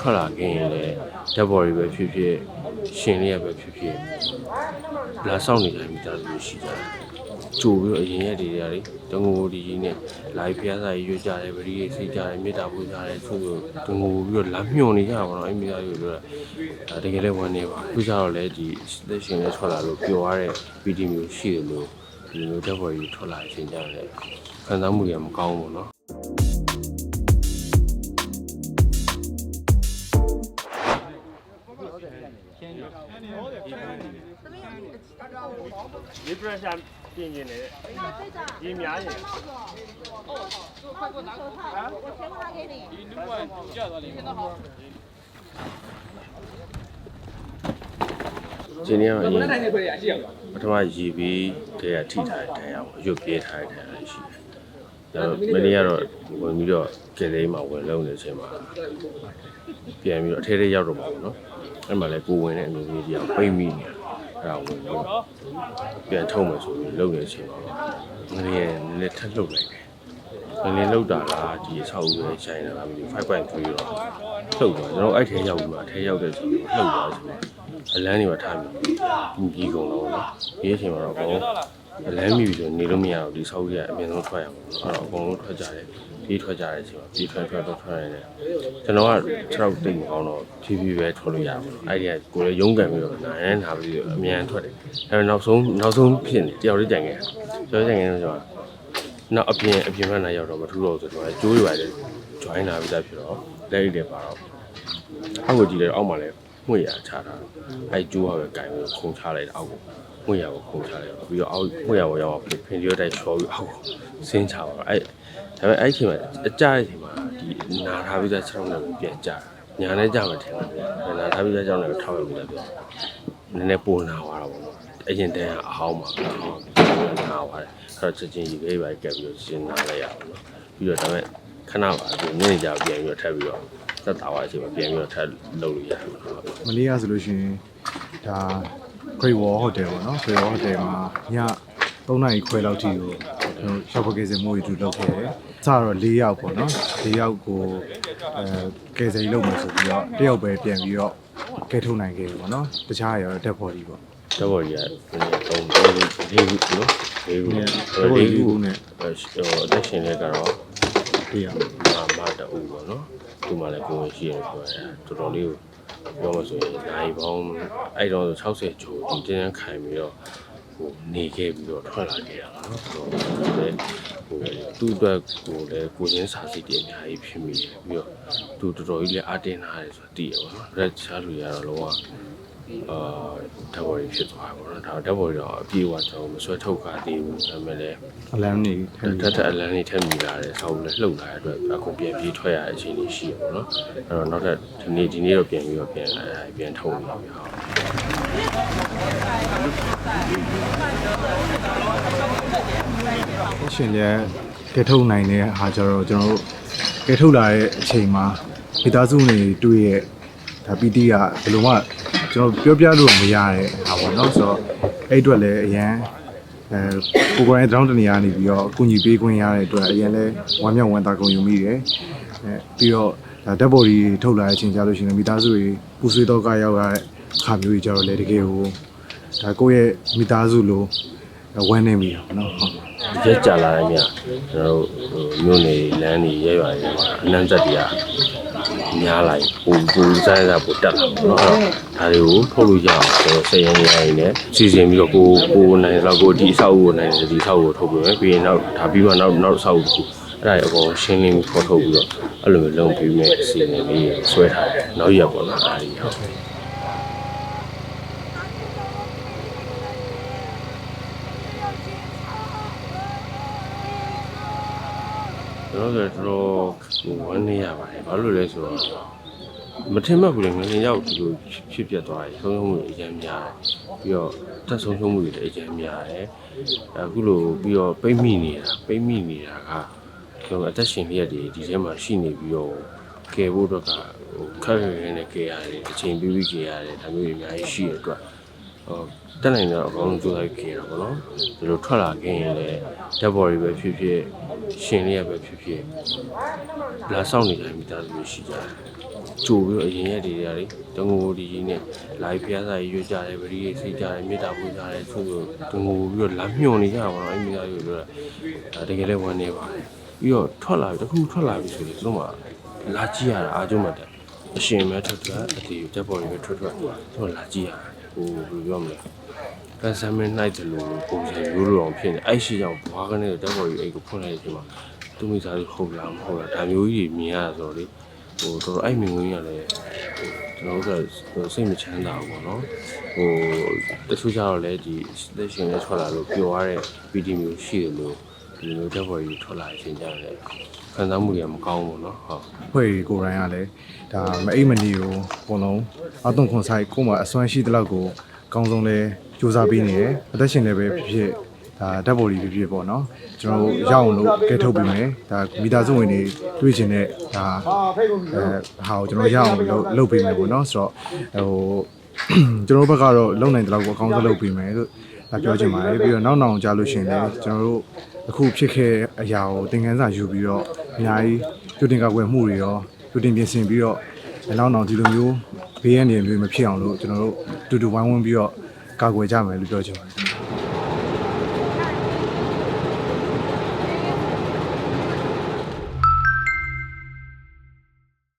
ထွက်လာခင်ရင်လည်းဓာတ်ပေါ်တွေပဲဖြစ်ဖြစ်ရှင်လေးရပဲဖြစ်ဖြစ်လာဆောင်နေကြမိသားစုရှိကြတယ်ကြိုပြီးတော့အရင်ရက်တွေတွေကလေတငိုဒီကြီးနဲ့လာဖျားစာကြီးရွတ်ကြတယ်ဗရီစိတ်ကြတယ်မေတ္တာပို့ကြတယ်သူတို့တငိုပြီးတော့လာမျောနေကြတာပေါ့နော်အဲ့မိသားစုတွေပြောတာတကယ်လည်းဝမ်းနေပါခုကျတော့လည်းဒီလက်ရှင်လေးထွက်လာလို့ပျော်ရတဲ့ဗီဒီယိုရှိတယ်လို့ဒီလိုဓာတ်ပေါ်ကြီးထွက်လာတဲ့အချိန်ကျရင်လည်းခံစားမှုတွေကမကောင်းဘူး ပေါ့နော်ဒီ pressure ပြင်ကျင်တယ်ရေများရင်ဒီနေ့ကတော့အရင်ပထမရေပြီးတည်းကထိထားတဲ့တရားပေါ့ရုပ်ပြေးထားတဲ့တရားလေးရှိတယ်။ ဒါတော့မနေ့ကတော့ဝင်ပြီးတော့ကယ်လေးမှာဝင်လုံးနေချိန်မှာပြန်ပြီးတော့အထဲထဲရောက်တော့မှာပေါ့နော်။အဲ့မှာလည်းကိုဝင်တဲ့အမျိုးသမီးကြီးကပိတ်မိနေတာ။အဲ့ဒါဝင်ပြီးတော့ပြန်ထုတ်မယ်ဆိုပြီးလုံးနေချိန်မှာငရေနည်းနည်းထပ်လှုပ်လိုက်တယ်။ငရေလှုပ်တာလားဒီအဆောက်အဦရဲ့ရှိုင်းတာလားမသိဘူး5.3တော့လှုပ်သွားကျွန်တော်အဲ့ထဲရောက်ပြီးမှအထဲရောက်တဲ့ချိန်မှာလှုပ်သွားဆိုတော့အလန်းတွေပါထားပြီးပြီးကုန်တော့နော်ဒီအချိန်မှာတော့အကုန်အ လန်းမိပြီဆိုနေလို့မရဘူးဒီဆောက်ရအမြင်ဆုံးထွက်ရအောင်အဲ့တော့အကုန်လုံးထွက်ကြတယ်ဒီထွက်ကြတဲ့အချိန်မှာဒီထွက်ထွက်ထွက်ထွက်နေတယ်ကျွန်တော်က6တိတ်မကောင်းတော့ဖြည်းဖြည်းပဲထွက်လို့ရပါဘူးအဲ့ဒီကကိုယ်လည်းရုန်းကန်ပြီးတော့နားရဲနာပြီးတော့အမြန်ထွက်တယ်အဲ့တော့နောက်ဆုံးနောက်ဆုံးဖြစ်နေတယောက်လေးကြံခဲ့တယောက်ကြံခဲ့တော့ကျွန်တော်နောက်အပြင်အပြင်ဘက်နားရောက်တော့မထူတော့ဆိုတော့ကျိုးရပါတယ် join လာပြီးသားဖြစ်တော့လက်အိတ်တွေပါတော့အောက်ကိုကြည့်လိုက်တော့အောက်မှာလည်းမှွေရချထားတာအဲကျိုးကပဲကင်ပြီးခုံချလိုက်တာအောက်ကိုမှွေရကိုခုံချလိုက်တော့ပြီးတော့အောက်မှွေရကိုရောက်အောင်ဖင်ကျော်တိုက်ချောပြီးအောက်ကိုဆင်းချပါတော့အဲဒါပေမဲ့အဲ့ဒီချိန်မှာအကြတဲ့အချိန်မှာဒီနာထားပြီးသား6နှစ်ကိုပြန်ကြတာညာနဲ့ကြမှာထင်တယ်နာထားပြီးသား6နှစ်ကိုထောက်ရပြီးသားပြောနည်းနည်းပိုနာသွားတာပေါ့နော်အရင်တည်းကအဟောင်းမှာအဟောင်းနာသွားတယ်အဲ့တော့ချက်ချင်းကြီးပဲပဲကပ်ပြီးတော့ရှင်းနာလိုက်ရအောင်နော်ပြီးတော့ဒါပေမဲ့ခဏပါပြီးညနေကြပြန်ပြီးတော့ထပ်ပြီးတော့သက်တာဝါအချိန်မှာပြန်ပြီးတော့ထပ်လုပ်လို့ရတယ်ဟုတ်မလေးရဆိုလို့ရှိရင်ဒါ Great Wall Hotel ပေါ့နော် Great Wall Hotel မှာည3နာရီခွဲလောက်ထိကိုကျွန်တော်ရှော့ပကေစင်မိုးရီတူလုပ်ခဲ့တယ်။စတော့၄ယောက်ပေါ့နော်။၄ယောက်ကိုအဲကယ်ဆယ်ရေးလုပ်မယ်ဆိုပြီးတော့တယောက်ပဲပြန်ပြီးတော့ကဲထုတ်နိုင်ခဲ့ပြီပေါ့နော်။တခြားရတော့တက်ဖို့ဒီပေါ့တော့ဘော်ကြီးကတုံးတုံးလေးခုနော်လေးခုလေးခုနဲ့ဟိုအသက်ရှင်လေးကတော့တယောက်မာမတူပေါ့နော်သူမှလည်းကိုယ်ရှိရတယ်ပြောတာတော်တော်လေးကို ပြောမှဆိုရင်နိုင်ပေါင်းအဲ့တော့60ကျော်ဒီတင်းခိုင်ပြီးတော့ဟိုနေခဲ့ပြီးတော့ထွက်လာခဲ့ရတာနော်ဆိုတော့လည်းဟိုသူ့အတွက်ကိုလည်းကိုရင်းစာစိတ်တွေအများကြီးဖြစ်မိတယ်ပြီးတော့သူတော်တော်ကြီးလည်းအတင်းထားတယ်ဆိုတာသိရပါတော့ရက်ချားလူရတော့လောက အာဓာတ်ပေါ်ကြီးဖြစ်သွားပါတော့ဒါဓာတ်ပေါ်ကြီးတော့အပြေအဝကျွန်တော်မဆွဲထုတ်ခါသေးဘူးဒါပေမဲ့လည်းအလန်းနေထတက်က်တက်အလန်းလေးထက်မိလာတယ်ဆောက်လည်းလှုပ်လာတဲ့အတွက်အခုပြန်ပြေးထွက်ရတဲ့အချိန်လေးရှိရပါတော့အဲ့တော့နောက်ထပ်ဒီနေ့ဒီနေ့တော့ပြန်ပြီးတော့ပြန်လာပြန်ထုံနေပြီဟုတ်ရှင်လည်းကဲထုတ်နိုင်တဲ့ဟာကြတော့ကျွန်တော်တို့ကဲထုတ်လာတဲ့အချိန်မှာမိသားစုနေတွေ့ရဲ့ဒါပီတီကဘယ်လိုမှ ကျွန်တော်ပြောပြလို့မရတဲ့ဟာပေါ့နော်ဆိုတော့အဲ့အတွက်လည်းအရန်အဲကိုကိုရိုင်းတောင်းတနေရနေပြီးတော့အကူအညီပေးခွင့်ရတဲ့အတွက်အရင်လဲဝမ်းမြောက်ဝမ်းသာကုန်ယူမိတယ်အဲပြီးတော့ဒါဓာတ်ပေါ်ကြီးထုတ်လာတဲ့အချိန်ကြလို့ရှိရင်မိသားစုတွေပူဆွေးတော့ကရောက်ရတဲ့အခါမျိုးကြီးကြတော့လေတကယ်ဟိုဒါကိုယ့်ရဲ့မိသားစုလိုဝမ်းနေမိတာပေါ့နော်ဟုတ်ရက်ကြလာတဲ့မြကျွန်တော်တို့မြို့နေလမ်းနေရဲရွာတွေမှာအနမ်းသက်တွေက များလိုက်ပူပူဆိုင်စားပူတက်လာပေါ့နော်အဲ့ဒါတွေကိုထုတ်လို့ရအောင်ကျွန်တော်စိတ်ရင်းရင်းနဲ့စီစဉ်ပြီးတော့ကိုကိုနိုင်တော့ကိုဒီဆောက်ကိုနိုင်ဒီဆောက်ကိုထုတ်ပြီးမယ်ပြီးရင်နောက်ဒါပြီးမှနောက်နောက်ဆောက်ကိုအဲ့ဒါအကုန်ရှင်းလင်းပြီးဖော်ထုတ်ပြီးတော့အဲ့လိုမျိုးလုံးပြီးမဲ့အစီအစဉ်လေးဆွဲထားတယ်နောက်ရက်ပေါ့နော်အဲ့ဒီဟုတ် ကျွန်တော်တို့တော်ဟိုဝမ်းနေရပါတယ်ဘာလို့လဲဆိုတော့မထင်မှတ်ဘူးလေငလင်ရောက်ဒီလိုဖြစ်ပြသွားတယ်ဆုံးရှုံးမှုအရင်များတယ်ပြီးတော့တက်ဆုံးရှုံးမှုတွေလည်းအရင်များတယ်အခုလိုပြီးတော့ပိတ်မိနေတာပိတ်မိနေတာကကျွန်တော်အသက်ရှင်လျက်တွေဒီထဲမှာရှိနေပြီးတော့ကယ်ဖို့တော့ကဟိုခက်ခဲခဲနဲ့ကယ်ရတယ်တစ်ချိန်ပြီးပြီးကယ်ရတယ်ဒါမျိုးတွေအများကြီးရှိရတဲ့အတွက်ဟို တက်နိုင်တော့အကောင်းဆုံးကြိုးစားကြရတာပေါ့နော်ဒီလိုထွက်လာခင်ရင်လည်းဓာတ်ပေါ်တွေပဲဖြစ်ဖြစ်ရှင်လေးရပဲဖြစ်ဖြစ်လာဆောင်နေကြမိသားစုရှိကြတယ်ကြိုပြီးတော့အရင်ရက်တွေတွေကလေတငိုဒီကြီးနဲ့ live ဖျားစာကြီးရွတ်ကြတယ်ဗရီးစိတ်ကြတယ်မေတ္တာပူကြတယ်ဆိုတော့တငိုပြီးတော့လမ်းညွန်နေကြပါတော့အဲ့မိသားစုပြောတာဒါတကယ်လည်းဝမ်းနေပါတယ်ပြီးတော့ထွက်လာပြီတခုထွက်လာပြီဆိုရင်သူတို့မှလာကြည့်ရတာအားကျုံမှတယ်အရှင်မဲထွက်ထွက်အတီတက်ပေါ်တွေထွက်ထွက်သူတို့လာကြည့်ရ ဟိုဘယ်လိုပြောမလဲကန်ဆာမင်းနိုင်တယ်လို့ပုံစံမျိုးလိုအောင်ဖြစ်နေအဲ့ရှိကြောင်ဘွားကနေတက်ပေါ်ကြီးအဲ့ကိုဖွင့်လိုက်တဲ့အချိန်မှာသူမိသားစုဟုတ်လားမဟုတ်လားဒါမျိုးကြီးမြင်ရတာဆိုတော့လေဟိုတော်တော်အဲ့မြင်ဝင်ရလဲကျွန်တော်တို့ကစိတ်မချမ်းသာဘူးပေါ့နော်ဟိုတချို့ကျတော့လည်းဒီလက်ရှင်နဲ့ထွက်လာလို့ပျော်ရတဲ့ PD မျိုးရှိတယ်လို့ ဒီလိုတက်ပေါ်ကြီးထွက်လာတဲ့အချိန်ကျတော့လည်းခံစားမှုတွေကမကောင်းဘူးပေါ့နော်ဟုတ်ဖွဲ့ကိုယ်တိုင်ကလည်းဒါမအိမ်မနီကိုအကုန်လုံးအသွင်ခွန်ဆိုင်ကိုယ်မှာအစွမ်းရှိတဲ့လောက်ကိုအကောင်းဆုံးလဲစူးစမ်းပေးနေတယ်အသက်ရှင်လည်းပဲဖြစ်ဖြစ်ဒါဓာတ်ပေါ်လီဖြစ်ဖြစ်ပေါ့နော်ကျွန်တော်တို့ရအောင်လို့ကဲထုတ်ပေးမယ်ဒါမိသားစုဝင်တွေတွေ့ချင်တဲ့ဒါအဲဟာကိုကျွန်တော်ရအောင်လုပ်လုပ်ပေးမယ်ပေါ့နော်ဆိုတော့ဟိုကျွန်တော်တို့ဘက်ကတော့လုံနိုင်တဲ့လောက်ကိုအကောင်းဆုံးလုပ်ပေးမယ်လို့ဒါပြောချင်ပါတယ်ပြီးတော့နောက်နောက်ကြားလို့ရှရင်လည်းကျွန်တော်တို့ အခုဖြစ်ခဲ့အရာကိုသင်ခန်းစာယူပြီးတော့အများကြီးပြုတင်ကာကွယ်မှုတွေရောပြုတင်ပြင်ဆင်ပြီးတော့နောက်နောက်ဒီလိုမျိုးဘေးရန်တွေမျိုးမဖြစ်အောင်လို့ကျွန်တော်တို့တူတူဝိုင်းဝန်းပြီးတော့ကာကွယ်ကြမယ်လို့ပြောချင်ပါတယ်